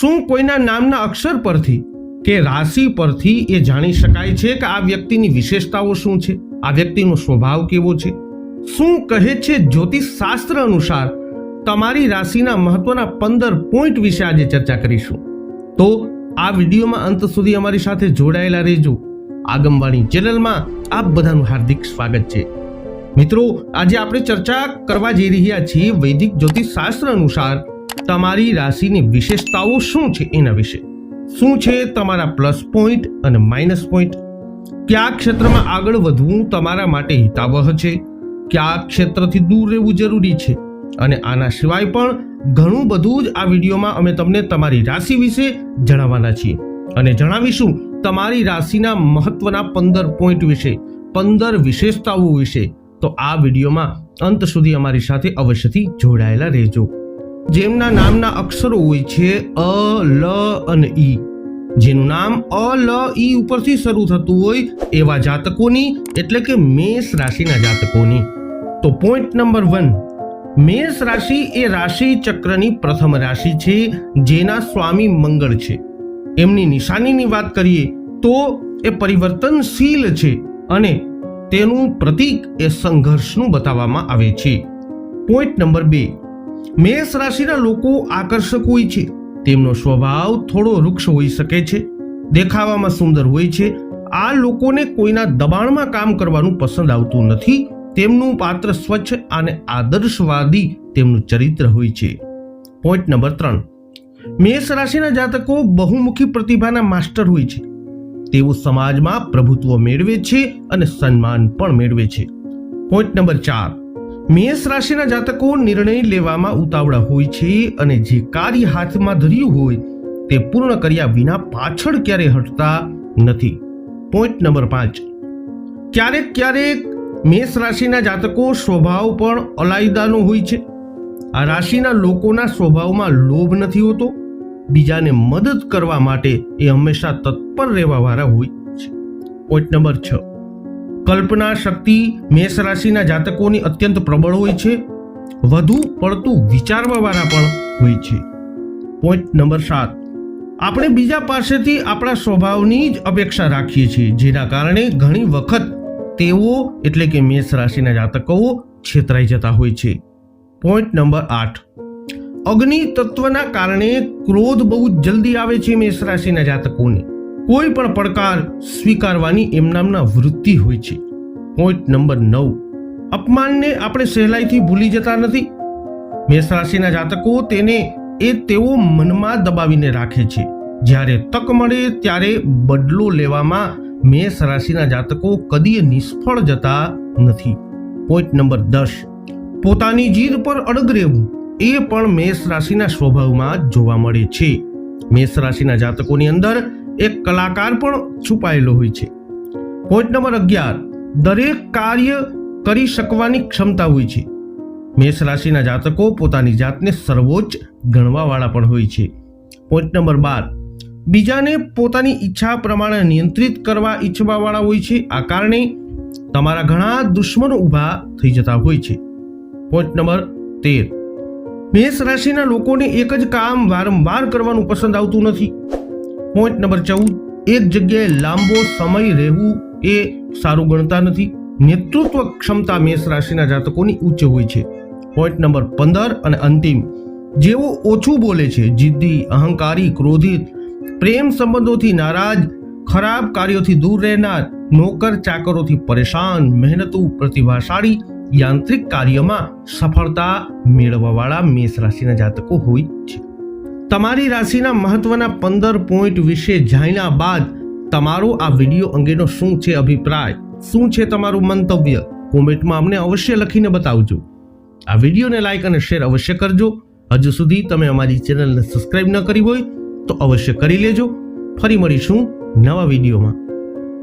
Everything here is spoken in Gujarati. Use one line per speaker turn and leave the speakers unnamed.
શું કોઈના નામના અક્ષર પરથી કે રાશિ પરથી એ જાણી શકાય છે કે આ વ્યક્તિની વિશેષતાઓ શું છે? આ વ્યક્તિનો સ્વભાવ કેવો છે? શું કહે છે જ્યોતિષ શાસ્ત્ર અનુસાર તમારી રાશિના મહત્વના પંદર પોઈન્ટ વિશે આજે ચર્ચા કરીશું? તો આ વિડીયોમાં અંત સુધી અમારી સાથે જોડાયેલા રહેજો. આગમવાણી ચેનલમાં આપ બધાનું હાર્દિક સ્વાગત છે. મિત્રો, આજે આપણે ચર્ચા કરવા જઈ રહ્યા છીએ વૈદિક જ્યોતિષ શાસ્ત્ર અનુસાર તમારી રાશિની વિશેષતાઓ શું છે એના વિશે? શું છે તમારા પ્લસ પોઈન્ટ અને માઇનસ પોઈન્ટ કયા ક્ષેત્રમાં આગળ વધવું તમારા માટે હિતાવહ છે? કયા ક્ષેત્રથી દૂર રહેવું જરૂરી છે? અને આના સિવાય પણ ઘણું બધું જ આ વિડીયોમાં અમે તમને તમારી રાશિ વિશે જણાવવાના છીએ. અને જણાવીશું તમારી રાશિના મહત્વના પંદર પોઈન્ટ વિશે, પંદર વિશેષતાઓ વિશે. તો આ વિડીયોમાં અંત સુધી અમારી સાથે અવશ્યથી જોડાયેલા રહેજો. જેમના નામના અક્ષરો હોય છે અ, લ અને ઈ. જેનું નામ અ, લ, ઈ ઉપરથી શરૂ થતું હોય એવા જાતકોની, એટલે કે મેષ રાશિના જાતકોની. તો પોઈન્ટ નંબર વન મેષ રાશિ એ રાશિ ચક્રની પ્રથમ રાશિ છે, જેના સ્વામી મંગળ છે. એમની નિશાનીની વાત કરીએ તો એ પરિવર્તનશીલ છે અને તેનું પ્રતીક એ સંઘર્ષનું બતાવવામાં આવે છે. પોઈન્ટ નંબર બે. મેષ રાશિના લોકો આકર્ષક હોય છે. તેમનો સ્વભાવ થોડો વૃક્ષ હોઈ શકે છે. દેખાવામાં સુંદર હોય છે. આ લોકોને કોઈના દબાણમાં કામ કરવાનું પસંદ આવતું નથી. તેમનું પાત્ર સ્વચ્છ અને આદર્શવાદી તેમનું ચરિત્ર હોય છે. પોઈન્ટ નંબર ત્રણ. મેષ રાશિના જાતકો બહુમુખી પ્રતિભાના માસ્ટર હોય છે. તેઓ સમાજમાં પ્રભુત્વ મેળવે છે અને સન્માન પણ મેળવે છે. પોઈન્ટ નંબર ચાર. મેષ રાશિના જાતકો નિર્ણય લેવામાં ઉતાવળા હોય છે અને જે કાર્ય હાથમાં ધર્યું હોય તે પૂર્ણ કર્યા વિના પાછળ ક્યારે હટતા નથી. પોઈન્ટ નંબર પાંચ. ક્યારેક ક્યારેક મેષ રાશિના જાતકો સ્વભાવ પણ અલાયદાનો હોય છે. આ રાશિના લોકોના સ્વભાવમાં લોભ નથી હોતો. બીજાને મદદ કરવા માટે એ હંમેશા તત્પર રહેવાવાળા હોય છે. પોઈન્ટ નંબર છ. કલ્પના શક્તિ મેષ રાશિના જાતકોની અત્યંત પ્રબળ હોય છે. વધુ પડતું વિચારવાવાળા પણ હોય છે. પોઈન્ટ નંબર સાત. આપણે બીજા પાસેથી આપણા સ્વભાવની જ અપેક્ષા રાખીએ છીએ, જેના કારણે ઘણી વખત તેઓ એટલે કે મેષ રાશિના જાતકો છેતરાઈ જતા હોય છે. પોઈન્ટ નંબર આઠ. અગ્નિ તત્વના કારણે ક્રોધ બહુ જલ્દી આવે છે મેષ રાશિના જાતકોને. કોઈ પણ પડકાર સ્વીકારવાની એમનામના વૃત્તિ હોય છે. પોઈન્ટ નંબર નવ. અપમાનને આપણે સહેલાઈથી ભૂલી જતા નથી. મેષ રાશિના જાતકો તેને એ તેઓ મનમાં દબાવીને રાખે છે. જ્યારે તક મળે ત્યારે બદલો લેવામાં મેષ રાશિના જાતકો કદી નિષ્ફળ જતા નથી. પોઈન્ટ નંબર દસ. પોતાની જીદ પર અડગ રહેવું એ પણ મેષ રાશિના સ્વભાવમાં જોવા મળે છે. મેષ રાશિના જાતકોની અંદર એક કલાકાર પણ છુપાયેલો હોય છે. પોઈન્ટ નંબર અગિયાર, દરેક કાર્ય કરી શકવાની ક્ષમતા હોય છે. મેષ રાશિના જાતકો પોતાની જાતને સર્વોચ્ચ ગણવાવાળા પણ હોય છે. પોઈન્ટ નંબર બાર, બીજાને પોતાની ઈચ્છા પ્રમાણે નિયંત્રિત કરવા ઈચ્છવાવાળા હોય છે. આ કારણે તમારા ઘણા દુશ્મનો ઊભા થઈ જતા હોય છે. પોઈન્ટ નંબર તેર, મેષ રાશિના લોકોને એક જ કામ વારંવાર કરવાનું પસંદ આવતું નથી. પોઈન્ટ નંબર ચૌદ, એક જગ્યાએ લાંબો સમય રહેવું એ સારું ગણતા નથી. નેતૃત્વ ક્ષમતા મેષ રાશિના જાતકોની ઉચ્ચ હોય છે. પોઈન્ટ નંબર પંદર અને અંતિમ, જેઓ ઓછું બોલે છે, જિદ્દી, અહંકારી, ક્રોધિત, પ્રેમ સંબંધોથી નારાજ, ખરાબ કાર્યોથી દૂર રહેનાર, નોકર ચાકરોથી પરેશાન, મહેનતુ, પ્રતિભાશાળી, યાંત્રિક કાર્યમાં સફળતા મેળવવાવાળા મેષ રાશિના જાતકો હોય છે. તમારી રાશિના મહત્વના પંદર પોઈન્ટ વિશે જાણ્યા બાદ તમારો આ વીડિયો અંગેનો શું છે અભિપ્રાય? શું છે તમારું મંતવ્ય? કોમેન્ટમાં અમને અવશ્ય લખીને બતાવજો. આ વિડીયોને લાઇક અને શેર અવશ્ય કરજો. હજુ સુધી તમે અમારી ચેનલને સબસ્ક્રાઇબ ન કરી હોય તો અવશ્ય કરી લેજો. ફરી મળીશું નવા વિડીયોમાં.